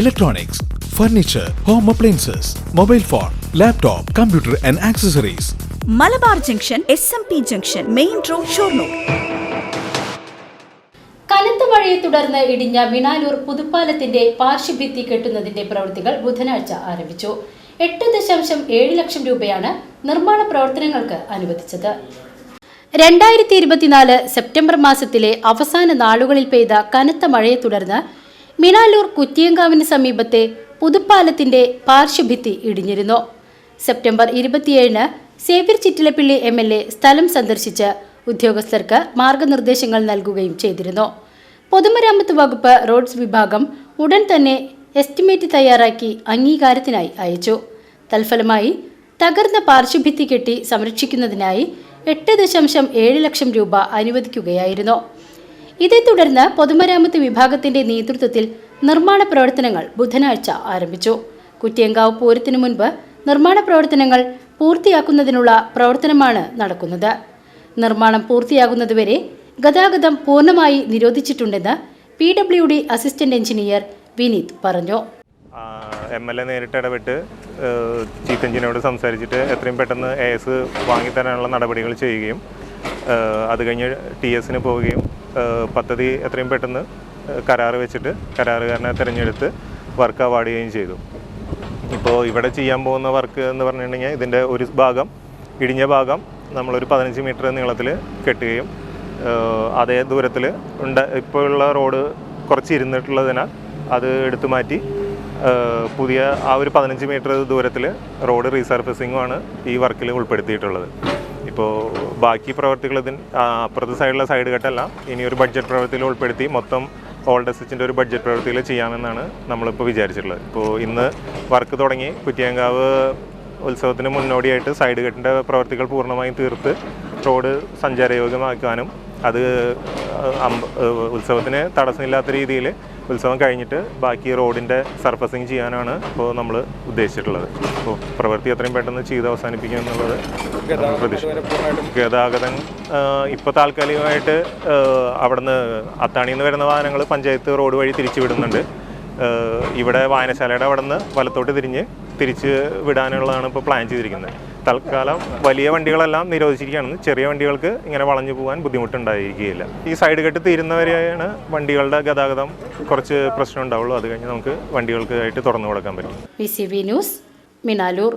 electronics, furniture home appliances mobile phone laptop computer and accessories Malabar junction S M P junction main road Shoranur. കനത്ത മഴയെ തുടർന്ന് ഇടിഞ്ഞ വിണാലൂർ പുതുപ്പാലത്തിന്റെ പാർശ്വഭിത്തി കെട്ടുന്നതിന്റെ പ്രവൃത്തികൾ ബുധനാഴ്ച ആരംഭിച്ചു. എട്ട് ദശാംശം ഏഴ് ലക്ഷം രൂപയാണ് നിർമ്മാണ പ്രവർത്തനങ്ങൾക്ക് അനുവദിച്ചത്. രണ്ടായിരത്തി ഇരുപത്തിനാല് സെപ്റ്റംബർ മാസത്തിലെ അവസാന നാളുകളിൽ പെയ്ത കനത്ത മഴയെ തുടർന്ന് മിനാലൂർ കുറ്റിയങ്കാവിന് സമീപത്തെ പുതുപ്പാലത്തിന്റെ പാർശ്വഭിത്തി ഇടിഞ്ഞിരുന്നു. സെപ്റ്റംബർ ഇരുപത്തിയേഴിന് Xavier Chittilappilly M L A സ്ഥലം സന്ദർശിച്ച് ഉദ്യോഗസ്ഥർക്ക് മാർഗനിർദ്ദേശങ്ങൾ നൽകുകയും ചെയ്തിരുന്നു. പൊതുമരാമത്ത് വകുപ്പ് റോഡ്സ് വിഭാഗം ഉടൻ തന്നെ എസ്റ്റിമേറ്റ് തയ്യാറാക്കി അംഗീകാരത്തിനായി അയച്ചു. തൽഫലമായി തകർന്ന പാർശ്വഭിത്തി കെട്ടി സംരക്ഷിക്കുന്നതിനായി എട്ട് ദശാംശം ഏഴ് ലക്ഷം രൂപ അനുവദിക്കുകയായിരുന്നു. ഇതേ തുടർന്ന് പൊതുമരാമത്ത് വിഭാഗത്തിന്റെ നേതൃത്വത്തിൽ നിർമ്മാണ പ്രവർത്തനങ്ങൾ ബുധനാഴ്ച ആരംഭിച്ചു. കുറ്റിയങ്കാവ് പൂരത്തിനു മുൻപ് നിർമ്മാണ പ്രവർത്തനങ്ങൾ പൂർത്തിയാക്കുന്നതിനുള്ള പ്രവർത്തനമാണ് നടക്കുന്നത്. നിർമ്മാണം പൂർത്തിയാകുന്നതുവരെ ഗതാഗതം പൂർണമായി നിരോധിച്ചിട്ടുണ്ടെന്ന് P W D assistant engineer Vineeth പറഞ്ഞു. എം എൽ എ നേരിട്ട് ഇടപെട്ട് ചീഫ് എഞ്ചിനീയറോട് സംസാരിച്ചിട്ട് എത്രയും പെട്ടെന്ന് എ എസ് വാങ്ങിത്തരാനുള്ള നടപടികൾ ചെയ്യുകയും അത് കഴിഞ്ഞ് ടി എസിന് പോവുകയും പദ്ധതി എത്രയും പെട്ടെന്ന് കരാറ് വെച്ചിട്ട് കരാറുകാരനെ തിരഞ്ഞെടുത്ത് വർക്ക് അവാർഡ് ചെയ്യുകയും ചെയ്തു. ഇപ്പോൾ ഇവിടെ ചെയ്യാൻ പോകുന്ന വർക്ക് എന്ന് പറഞ്ഞിട്ടുണ്ടെങ്കിൽ ഇതിന്റെ ഒരു ഭാഗം ഇടിഞ്ഞ ഭാഗം നമ്മളൊരു പതിനഞ്ച് മീറ്റർ നീളത്തിൽ കെട്ടുകയും അതേ ദൂരത്തിൽ ഉണ്ട് ഇപ്പോൾ ഉള്ള റോഡ് കുറച്ച് ഇരുന്നിട്ടുള്ളതിനാൽ അത് എടുത്തു മാറ്റി പുതിയ ആ ഒരു പതിനഞ്ച് മീറ്റർ ദൂരത്തിൽ റോഡ് റീസർഫസിങ്ങുമാണ് ഈ വർക്കിൽ ഉൾപ്പെടുത്തിയിട്ടുള്ളത്. ഇപ്പോൾ ബാക്കി പ്രവർത്തികൾ ഇതിന് അപ്പുറത്തെ സൈഡിലെ സൈഡ് കെട്ടെല്ലാം ഇനി ഒരു ബഡ്ജറ്റ് പ്രവൃത്തിയിൽ ഉൾപ്പെടുത്തി മൊത്തം ഓൾഡ് എസിച്ചിന്റെ ഒരു ബഡ്ജറ്റ് പ്രവൃത്തിയിൽ ചെയ്യാമെന്നാണ് നമ്മളിപ്പോൾ വിചാരിച്ചിട്ടുള്ളത്. ഇപ്പോൾ ഇന്ന് വർക്ക് തുടങ്ങി കുറ്റിയങ്കാവ് ഉത്സവത്തിന് മുന്നോടിയായിട്ട് സൈഡ് കെട്ടിന്റെ പ്രവർത്തികൾ പൂർണമായും തീർത്ത് റോഡ് സഞ്ചാരയോഗ്യമാക്കാനും അത് ഉത്സവത്തിന് തടസ്സമില്ലാത്ത രീതിയിൽ ഉത്സവം കഴിഞ്ഞിട്ട് ബാക്കി റോഡിന്റെ സർഫസിങ് ചെയ്യാനാണ് ഇപ്പോൾ നമ്മൾ ഉദ്ദേശിച്ചിട്ടുള്ളത്. അപ്പോൾ പ്രവൃത്തി എത്രയും പെട്ടെന്ന് ചെയ്ത് അവസാനിപ്പിക്കുക എന്നുള്ളത് പ്രതീക്ഷിക്കുന്നു. ഗതാഗതം ഇപ്പോൾ താൽക്കാലികമായിട്ട് അവിടുന്ന് അത്താണിയിൽ നിന്ന് വരുന്ന വാഹനങ്ങൾ പഞ്ചായത്ത് റോഡ് വഴി തിരിച്ചു വിടുന്നുണ്ട്. ഇവിടെ വായനശാലയുടെ അവിടെ നിന്ന് വലത്തോട്ട് തിരിഞ്ഞ് തിരിച്ച് വിടാനുള്ളതാണ് ഇപ്പോൾ പ്ലാൻ ചെയ്തിരിക്കുന്നത്. തൽക്കാലം വലിയ വണ്ടികളെല്ലാം നിരോധിച്ചിരിക്കുകയാണ്. ചെറിയ വണ്ടികൾക്ക് ഇങ്ങനെ വളഞ്ഞു പോകാൻ ബുദ്ധിമുട്ടുണ്ടായിരിക്കുകയില്ല. ഈ സൈഡ് കെട്ട് തീരുന്നവരെയാണ് വണ്ടികളുടെ ഗതാഗതം കുറച്ച് പ്രശ്നം ഉണ്ടാവുള്ളൂ അത് കഴിഞ്ഞ് നമുക്ക് വണ്ടികൾക്കായിട്ട് തുറന്നു കൊടുക്കാൻ പറ്റും. ന്യൂസ് മിനാലൂർ.